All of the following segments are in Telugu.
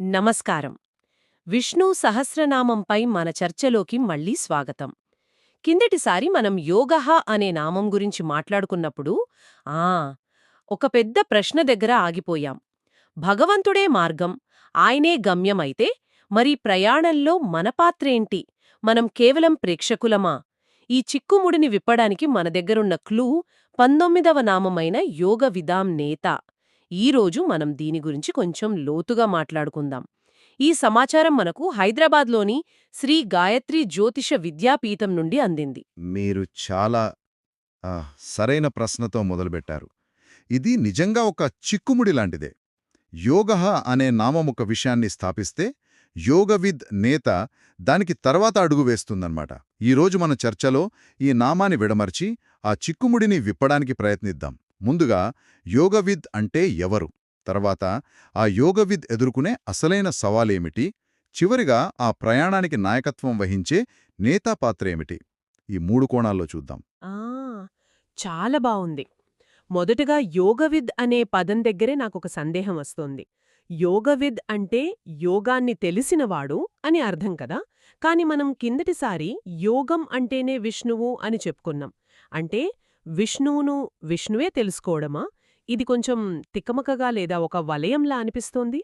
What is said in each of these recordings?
నమస్కారం. విష్ణు సహస్రనామంపై మన చర్చలోకి మళ్ళీ స్వాగతం. కిందటిసారి మనం యోగ అనే నామం గురించి మాట్లాడుకున్నప్పుడు ఆ ఒక పెద్ద ప్రశ్న దగ్గర ఆగిపోయాం. భగవంతుడే మార్గం ఆయనే గమ్యమైతే మరి ప్రయాణంలో మన పాత్రేంటి మనం కేవలం ప్రేక్షకులమా? ఈ చిక్కుముడిని విప్పడానికి మన దగ్గరున్న క్లూ పంతొమ్మిదవ నామమైన యోగ విదాం నేత ఈరోజు మనం దీని గురించి కొంచెం లోతుగా మాట్లాడుకుందాం. ఈ సమాచారం మనకు హైదరాబాద్లోని శ్రీ గాయత్రి జ్యోతిష విద్యాపీఠం నుండి అందింది. మీరు చాలా సరైన ప్రశ్నతో మొదలుపెట్టారు. ఇది నిజంగా ఒక చిక్కుముడి లాంటిదే. యోగ అనే నామం ఒక విషయాన్ని స్థాపిస్తే యోగవిద్ నేత దానికి తర్వాత అడుగు వేస్తుందన్నమాట. ఈరోజు మన చర్చలో ఈ నామాన్ని విడమర్చి ఆ చిక్కుముడిని విప్పడానికి ప్రయత్నిద్దాం. ముందుగా యోగవిద్ అంటే ఎవరు? తర్వాత ఆ యోగవిద్ ఎదుర్కొనే అసలైన సవాలేమిటి? చివరిగా ఆ ప్రయాణానికి నాయకత్వం వహించే నేతా ఈ మూడు కోణాల్లో చూద్దాం. ఆ! చాలా బావుంది. మొదటగా యోగవిద్ అనే పదం దగ్గరే నాకొక సందేహం వస్తోంది. యోగవిద్ అంటే యోగాన్ని తెలిసినవాడు అని అర్థం కదా? కాని మనం కిందటిసారి యోగం అంటేనే విష్ణువు అని చెప్పుకున్నాం. అంటే విష్ణువును విష్ణువే తెలుసుకోవడమా? ఇది కొంచెం తికమకగా లేదా ఒక వలయంలా అనిపిస్తోంది?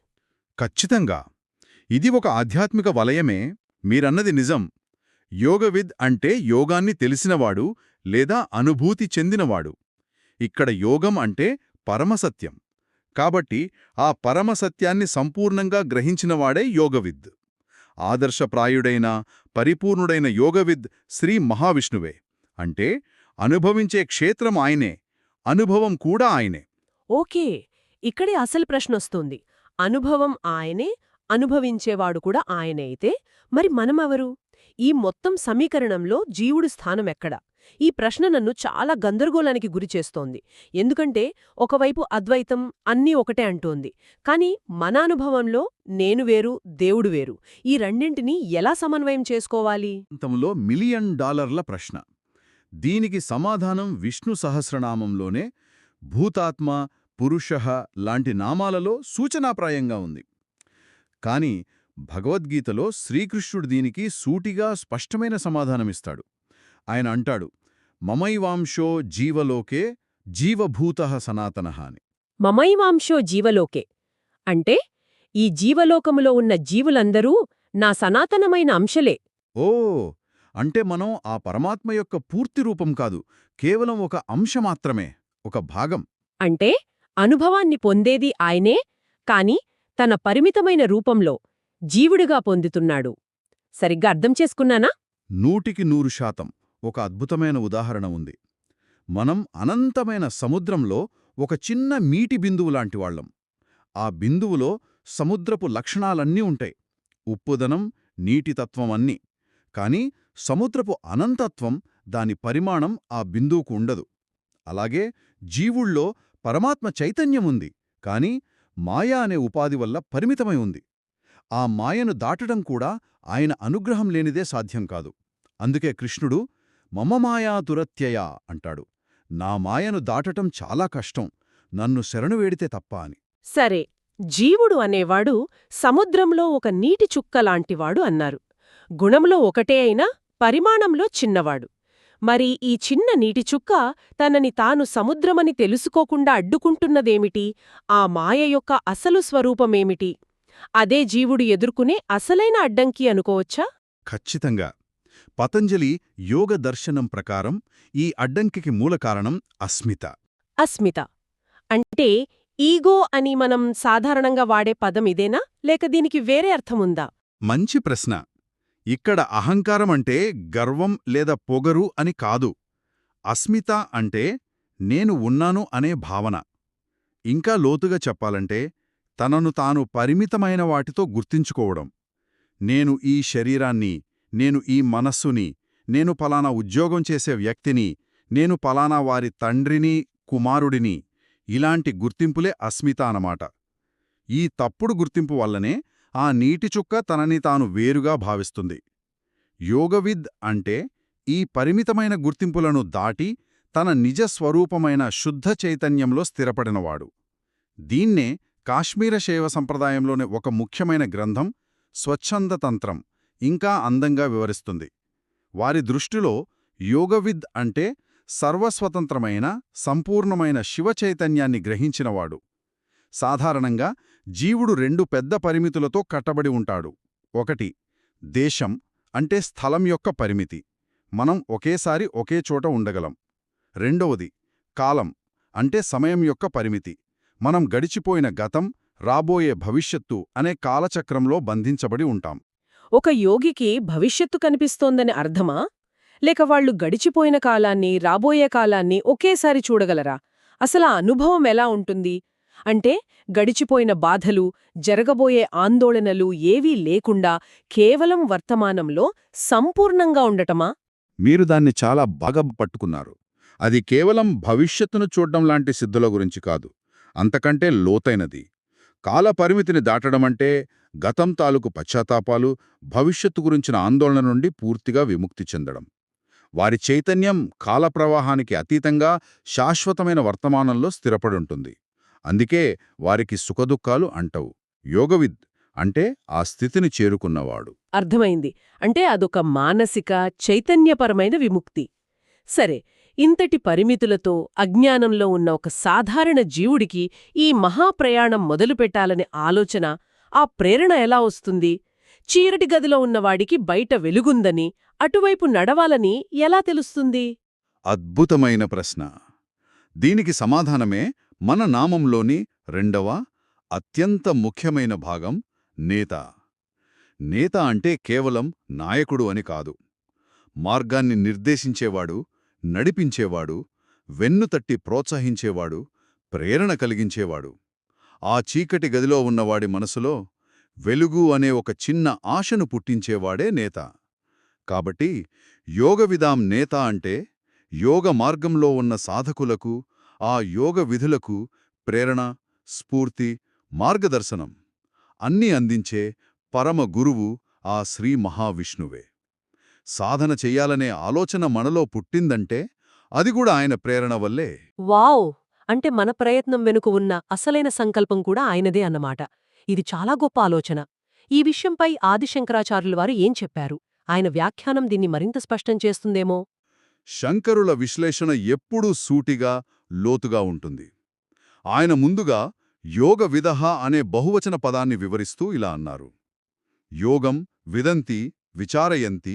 ఖచ్చితంగా. ఇది ఒక ఆధ్యాత్మిక వలయమే మీరన్నది నిజం. యోగవిద్ అంటే యోగాన్ని తెలిసినవాడు లేదా అనుభూతి చెందినవాడు. ఇక్కడ యోగం అంటే పరమసత్యం. కాబట్టి ఆ పరమసత్యాన్ని సంపూర్ణంగా గ్రహించినవాడే యోగవిద్. ఆదర్శప్రాయుడైన పరిపూర్ణుడైన యోగవిద్ శ్రీ మహావిష్ణువే. అంటే అనుభవించే క్షేత్రం ఆయనే అనుభవం కూడా ఆయనే. ఓకే ఇక్కడే అసలు ప్రశ్నొస్తుంది అనుభవం ఆయనే అనుభవించేవాడు కూడా ఆయనే అయితే మరి మనమెవరు? ఈ మొత్తం సమీకరణంలో జీవుడి స్థానం ఎక్కడ? ఈ ప్రశ్న నన్ను చాలా గందరగోళానికి గురిచేస్తోంది ఎందుకంటే ఒకవైపు అద్వైతం అన్నీ ఒకటే అంటోంది. కాని మన అనుభవంలో నేను వేరు దేవుడు వేరు. ఈ రెండింటినీ ఎలా సమన్వయం చేసుకోవాలి? అంతంలో మిలియన్ డాలర్ల ప్రశ్న. దీనికి సమాధానం విష్ణు సహస్రనామంలోనే భూతాత్మ పురుషః లాంటి నామాలలో సూచనాప్రాయంగా ఉంది. కాని భగవద్గీతలో శ్రీకృష్ణుడు దీనికి సూటిగా స్పష్టమైన సమాధానమిస్తాడు. ఆయన అంటాడు మమైవాంశో జీవలోకే జీవభూత సనాతనః అని. మమైవాంశో జీవలోకే? అంటే ఈ జీవలోకములో ఉన్న జీవులందరూ నా సనాతనమైన అంశలే. ఓ అంటే మనం ఆ పరమాత్మ యొక్క పూర్తి రూపం కాదు కేవలం ఒక అంశ మాత్రమే ఒక భాగం. అంటే అనుభవాన్ని పొందేది ఆయనే కాని తన పరిమితమైన రూపంలో జీవుడిగా పొందుతున్నాడు. సరిగ్గా అర్థం చేసుకున్నానా? నూటికి నూరు శాతం. ఒక అద్భుతమైన ఉదాహరణ ఉంది. మనం అనంతమైన సముద్రంలో ఒక చిన్న మీటి బిందువు లాంటివాళ్ళం ఆ బిందువులో సముద్రపు లక్షణాలన్నీ ఉంటాయి. ఉప్పుదనం నీటితత్వం అన్నీ. కాని సముద్రపు అనంతత్వం దాని పరిమాణం ఆ బిందువుకు ఉండదు. అలాగే జీవుళ్ళో పరమాత్మ చైతన్యముంది కాని మాయా అనే ఉపాధి వల్ల పరిమితమై ఉంది. ఆ మాయను దాటడం కూడా ఆయన అనుగ్రహం లేనిదే సాధ్యం కాదు. అందుకే కృష్ణుడు మమ మాయా అంటాడు. నా మాయను దాటటం చాలా కష్టం. నన్ను శరణు వేడితే తప్ప అని. సరే జీవుడు అనేవాడు సముద్రంలో ఒక నీటి చుక్కలాంటివాడు అన్నారు. గుణంలో ఒకటే అయినా పరిమాణంలో చిన్నవాడు. మరి ఈ చిన్న నీటి చుక్క తనని తాను సముద్రమని తెలుసుకోకుండా అడ్డుకుంటున్నదేమిటి? ఆ మాయ యొక్క అసలు స్వరూపమేమిటి? అదే జీవుడు ఎదుర్కొనే అసలైన అడ్డంకి అనుకోవచ్చా? ఖచ్చితంగా. పతంజలి యోగ దర్శనం ప్రకారం ఈ అడ్డంకికి మూల కారణం అస్మిత. అస్మిత. అంటే ఈగో అని మనం సాధారణంగా వాడే పదం ఇదేనా? లేక దీనికి వేరే అర్థముందా మంచి ప్రశ్న. ఇక్కడ అహంకారం అంటే గర్వం లేదా పొగరు అని కాదు. అస్మిత అంటే నేను ఉన్నాను అనే భావన. ఇంకా లోతుగా చెప్పాలంటే తనను తాను పరిమితమైన వాటితో గుర్తించుకోవడం. నేను ఈ శరీరాన్ని నేను ఈ మనస్సుని నేను పలానా ఉద్యోగం చేసే వ్యక్తిని నేను పలానా వారి తండ్రిని కుమారుడిని ఇలాంటి గుర్తింపులే అస్మిత అన్నమాట. ఈ తప్పుడు గుర్తింపు వల్లనే ఆ నీటి చుక్క తనని తాను వేరుగా భావిస్తుంది. యోగవిద్ అంటే ఈ పరిమితమైన గుర్తింపులను దాటి తన నిజ స్వరూపమైన శుద్ధ చైతన్యంలో స్థిరపడినవాడు. దీన్నే కాశ్మీర శైవ సంప్రదాయంలోని ఒక ముఖ్యమైన గ్రంథం స్వచ్ఛందతంత్రం ఇంకా అందంగా వివరిస్తుంది. వారి దృష్టిలో యోగవిద్ అంటే సర్వస్వతంత్రమైన సంపూర్ణమైన శివచైతన్యాన్ని గ్రహించినవాడు. సాధారణంగా జీవుడు రెండు పెద్ద పరిమితులతో కట్టబడి ఉంటాడు. ఒకటి దేశం అంటే స్థలం యొక్క పరిమితి. మనం ఒకేసారి ఒకే చోట ఉండగలం. రెండవది కాలం అంటే సమయం యొక్క పరిమితి. మనం గడిచిపోయిన గతం రాబోయే భవిష్యత్తు అనే కాలచక్రంలో బంధించబడి ఉంటాం. ఒక యోగికి భవిష్యత్తు కనిపిస్తోందని అర్థమా? లేక వాళ్ళు గడిచిపోయిన కాలాన్ని రాబోయే కాలాన్ని ఒకేసారి చూడగలరా? అసలు ఆ అనుభవం ఎలా ఉంటుంది? అంటే గడిచిపోయిన బాధలు జరగబోయే ఆందోళనలు ఏవీ లేకుండా కేవలం వర్తమానంలో సంపూర్ణంగా ఉండటమా? మీరు దాన్ని చాలా బాగా పట్టుకున్నారు. అది కేవలం భవిష్యత్తును చూడడం లాంటి సిద్ధుల గురించి కాదు. అంతకంటే లోతైనది. కాలపరిమితిని దాటడమంటే గతం తాలూకు పశ్చాత్తాపాలు భవిష్యత్తు గురించిన ఆందోళన నుండి పూర్తిగా విముక్తి చెందడం. వారి చైతన్యం కాలప్రవాహానికి అతీతంగా శాశ్వతమైన వర్తమానంలో స్థిరపడుంటుంది అందుకే వారికి సుఖదుఖాలు అంటవు. యోగవిద్ అంటే ఆ స్థితిని చేరుకున్నవాడు. అర్థమైంది. అంటే అదొక మానసిక చైతన్యపరమైన విముక్తి. సరే ఇంతటి పరిమితులతో అజ్ఞానంలో ఉన్న ఒక సాధారణ జీవుడికి ఈ మహాప్రయాణం మొదలుపెట్టాలనే ఆలోచన ఆ ప్రేరణ ఎలా వస్తుంది? చీరటి గదిలో ఉన్నవాడికి బయట వెలుగుందని అటువైపు నడవాలని ఎలా తెలుస్తుంది? అద్భుతమైన ప్రశ్న. దీనికి సమాధానమే మన నామంలోని రెండవ అత్యంత ముఖ్యమైన భాగం నేత. నేత అంటే కేవలం నాయకుడు అని కాదు. మార్గాన్ని నిర్దేశించేవాడు నడిపించేవాడు వెన్నుతట్టి ప్రోత్సహించేవాడు ప్రేరణ కలిగించేవాడు. ఆ చీకటి గదిలో ఉన్నవాడి మనసులో వెలుగు అనే ఒక చిన్న ఆశను పుట్టించేవాడే నేత. కాబట్టి యోగ విధాం నేత అంటే యోగ మార్గంలో ఉన్న సాధకులకు ఆ యోగ విధులకు ప్రేరణ స్ఫూర్తి మార్గదర్శనం అన్నీ అందించే పరమ గురువు ఆ శ్రీ మహావిష్ణువే. సాధన చెయ్యాలనే ఆలోచన మనలో పుట్టిందంటే అది కూడా ఆయన ప్రేరణ వల్లే. వావ్! అంటే మన ప్రయత్నం వెనుక ఉన్న అసలైన సంకల్పం కూడా ఆయనదే అన్నమాట. ఇది చాలా గొప్ప ఆలోచన. ఈ విషయంపై ఆదిశంకరాచార్యుల వారు ఏం చెప్పారు? ఆయన వ్యాఖ్యానం దీన్ని మరింత స్పష్టం చేస్తుందేమో? శంకరుల విశ్లేషణ ఎప్పుడూ సూటిగా లోతుగా ఉంటుంది. ఆయన ముందుగా యోగ విదహ అనే బహువచన పదాన్ని వివరిస్తూ ఇలా అన్నారు. యోగం విదంతి విచారయంతి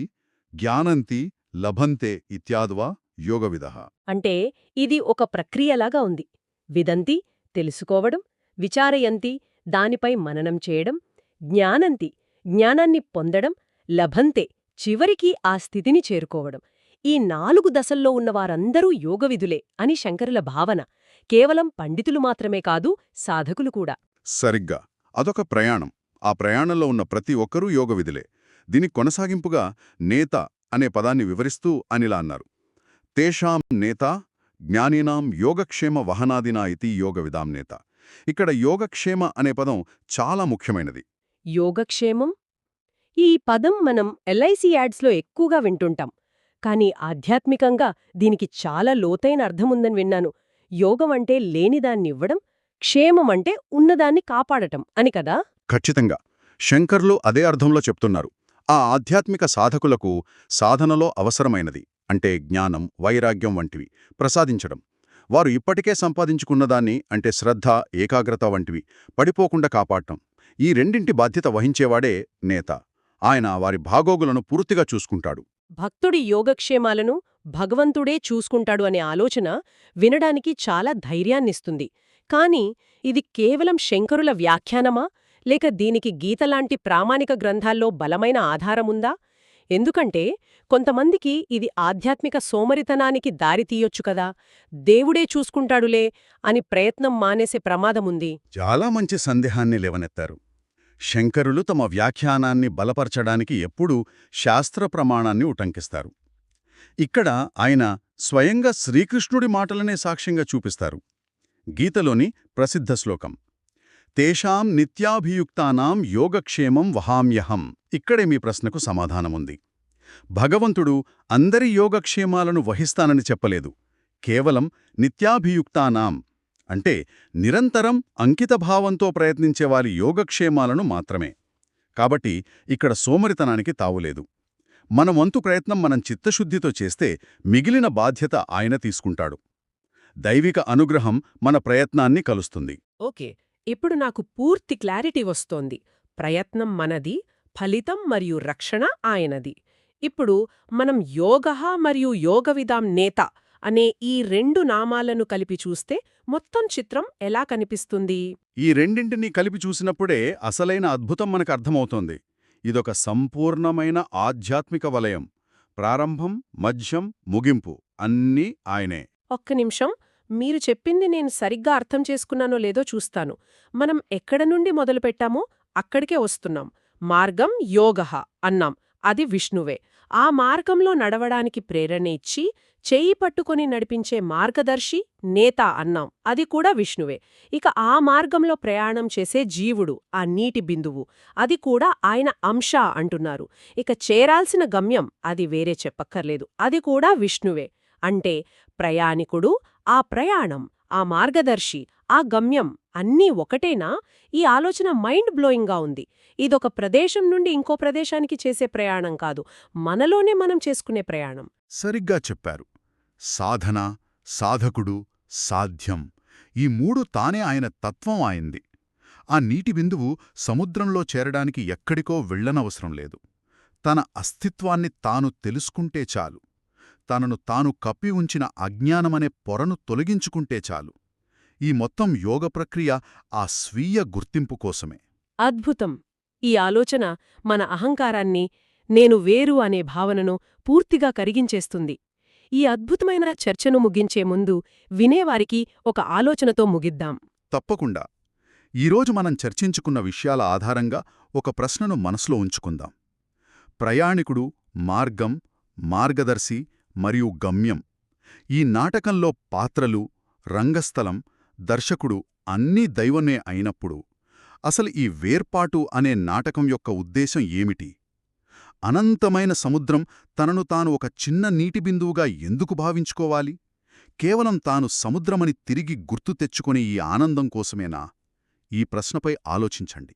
జ్ఞానంతి లభంతే ఇత్యాదువా యోగ విదహ. అంటే ఇది ఒక ప్రక్రియలాగా ఉంది. విదంతి తెలుసుకోవడం విచారయంతి దానిపై మననం చేయడం జ్ఞానంతి జ్ఞానాన్ని పొందడం లభంతే చివరికి ఆ స్థితిని చేరుకోవడం. ఈ నాలుగు దశల్లో ఉన్నవారందరూ యోగవిధులే అని శంకరుల భావన. కేవలం పండితులు మాత్రమే కాదు సాధకులు కూడా. సరిగ్గా. అదొక ప్రయాణం. ఆ ప్రయాణంలో ఉన్న ప్రతి ఒక్కరూ యోగ విధులే దీని కొనసాగింపుగా నేత అనే పదాన్ని వివరిస్తూ అనిలా అన్నారు. తేషాం నేత జ్ఞానీనాం యోగక్షేమ వహనాదినా ఇతి యోగ విదాం నేత. ఇక్కడ యోగక్షేమ అనే పదం చాలా ముఖ్యమైనది. యోగక్షేమం? ఈ పదం మనం ఎల్ఐసి యాడ్స్లో ఎక్కువగా వింటుంటాం. కానీ ఆధ్యాత్మికంగా దీనికి చాలా లోతైన అర్థముందని విన్నాను. యోగం అంటే లేనిదాన్నివ్వడం క్షేమం అంటే ఉన్నదాన్ని కాపాడటం అని కదా? ఖచ్చితంగా. శంకర్లు అదే అర్థంలో చెప్తున్నారు. ఆ ఆధ్యాత్మిక సాధకులకు సాధనలో అవసరమైనది అంటే జ్ఞానం వైరాగ్యం వంటివి ప్రసాదించడం. వారు ఇప్పటికే సంపాదించుకున్నదాన్ని అంటే శ్రద్ధ ఏకాగ్రత వంటివి పడిపోకుండా కాపాడటం. ఈ రెండింటి బాధ్యత వహించేవాడే నేత. ఆయన వారి భాగోగులను పూర్తిగా చూసుకుంటాడు. భక్తుడి యోగక్షేమాలను భగవంతుడే చూసుకుంటాడు అనే ఆలోచన వినడానికి చాలా ధైర్యాన్నిస్తుంది. కాని ఇది కేవలం శంకరుల వ్యాఖ్యానమా? లేక దీనికి గీతలాంటి ప్రామాణిక గ్రంథాల్లో బలమైన ఆధారముందా? ఎందుకంటే కొంతమందికి ఇది ఆధ్యాత్మిక సోమరితనానికి దారితీయొచ్చు కదా. దేవుడే చూసుకుంటాడులే అని ప్రయత్నం మానేసే ప్రమాదముంది. చాలా మంచి సందేహాన్ని లేవనెత్తారు. శంకరులు తమ వ్యాఖ్యానాన్ని బలపరచడానికి ఎప్పుడూ శాస్త్ర ప్రమాణాన్ని ఉటంకిస్తారు. ఇక్కడ ఆయన స్వయంగా శ్రీకృష్ణుడి మాటలనే సాక్ష్యంగా చూపిస్తారు. గీతలోని ప్రసిద్ధ శ్లోకం తేషాం నిత్యాభియుక్తానాం యోగక్షేమం వహామ్యహం ఇక్కడే మీ ప్రశ్నకు సమాధానముంది. భగవంతుడు అందరి యోగక్షేమాలను వహిస్తానని చెప్పలేదు. కేవలం నిత్యాభియుక్తానాం అంటే నిరంతరం అంకితభావంతో ప్రయత్నించే వారి యోగక్షేమాలను మాత్రమే. కాబట్టి ఇక్కడ సోమరితనానికి తావులేదు మన వంతు ప్రయత్నం మనం చిత్తశుద్ధితో చేస్తే మిగిలిన బాధ్యత ఆయన తీసుకుంటాడు. దైవిక అనుగ్రహం మన ప్రయత్నాన్ని కలుస్తుంది. ఓకే ఇప్పుడు నాకు పూర్తి క్లారిటీ వస్తోంది. ప్రయత్నం మనది ఫలితం మరియు రక్షణ ఆయనది. ఇప్పుడు మనం యోగ మరియు యోగవిధాం నేత అనే ఈ రెండు నామాలను కలిపి చూస్తే మొత్తం చిత్రం ఎలా కనిపిస్తుంది? ఈ రెండింటినీ కలిపి చూసినప్పుడే అసలైన అద్భుతం మనకు అర్థమవుతోంది. ఇదొక సంపూర్ణమైన ఆధ్యాత్మిక వలయం. ప్రారంభం మధ్యం ముగింపు అన్నీ ఆయనే. ఒక్క నిమిషం. మీరు చెప్పింది నేను సరిగ్గా అర్థం చేసుకున్నానో లేదో చూస్తాను. మనం ఎక్కడ నుండి మొదలుపెట్టామో అక్కడికే వస్తున్నాం. మార్గం యోగః అన్నాం. అది విష్ణువే. ఆ మార్గంలో నడవడానికి ప్రేరణ ఇచ్చి చేయి పట్టుకొని నడిపించే మార్గదర్శి నేత అన్నాం. అది కూడా విష్ణువే. ఇక ఆ మార్గంలో ప్రయాణం చేసే జీవుడు ఆ నీటి బిందువు. అది కూడా ఆయన అంశ అంటున్నారు. ఇక చేరాల్సిన గమ్యం అది వేరే చెప్పక్కర్లేదు. అది కూడా విష్ణువే. అంటే ప్రయాణికుడు ఆ ప్రయాణం ఆ మార్గదర్శి ఆ గమ్యం అన్నీ ఒకటేనా? ఈ ఆలోచన మైండ్ బ్లోయింగ్గా ఉంది. ఇదొక ప్రదేశం నుండి ఇంకో ప్రదేశానికి చేసే ప్రయాణం కాదు. మనలోనే మనం చేసుకునే ప్రయాణం. సరిగ్గా చెప్పారు. సాధన సాధకుడు సాధ్యం. ఈ మూడు తానే ఆయన తత్వం ఆయింది. ఆ నీటి బిందువు సముద్రంలో చేరడానికి ఎక్కడికో వెళ్ళనవసరం లేదు. తన అస్తిత్వాన్ని తాను తెలుసుకుంటే చాలు. తనను తాను కప్పి ఉంచిన అజ్ఞానమనే పొరను తొలగించుకుంటే చాలు. ఈ మొత్తం యోగ ప్రక్రియ ఆ స్వీయ గుర్తింపు కోసమే. అద్భుతం! ఈ ఆలోచన మన అహంకారాన్ని నేను వేరు అనే భావనను పూర్తిగా కరిగించేస్తుంది. ఈ అద్భుతమైన చర్చను ముగించే ముందు వినేవారికి ఒక ఆలోచనతో ముగిద్దాం. తప్పకుండా! ఈరోజు మనం చర్చించుకున్న విషయాల ఆధారంగా ఒక ప్రశ్నను మనసులో ఉంచుకుందాం. ప్రయాణికుడు మార్గం మార్గదర్శి మరియు గమ్యం ఈ నాటకంలో పాత్రలు రంగస్థలం దర్శకుడు అన్నీ దైవమే అయినప్పుడు అసలు ఈ వేర్పాటు అనే నాటకం యొక్క ఉద్దేశం ఏమిటి? అనంతమైన సముద్రం తనను తాను ఒక చిన్న నీటి బిందువుగా ఎందుకు భావించుకోవాలి? కేవలం తాను సముద్రమని తిరిగి గుర్తు తెచ్చుకునే ఈ ఆనందం కోసమేనా? ఈ ప్రశ్నపై ఆలోచించండి.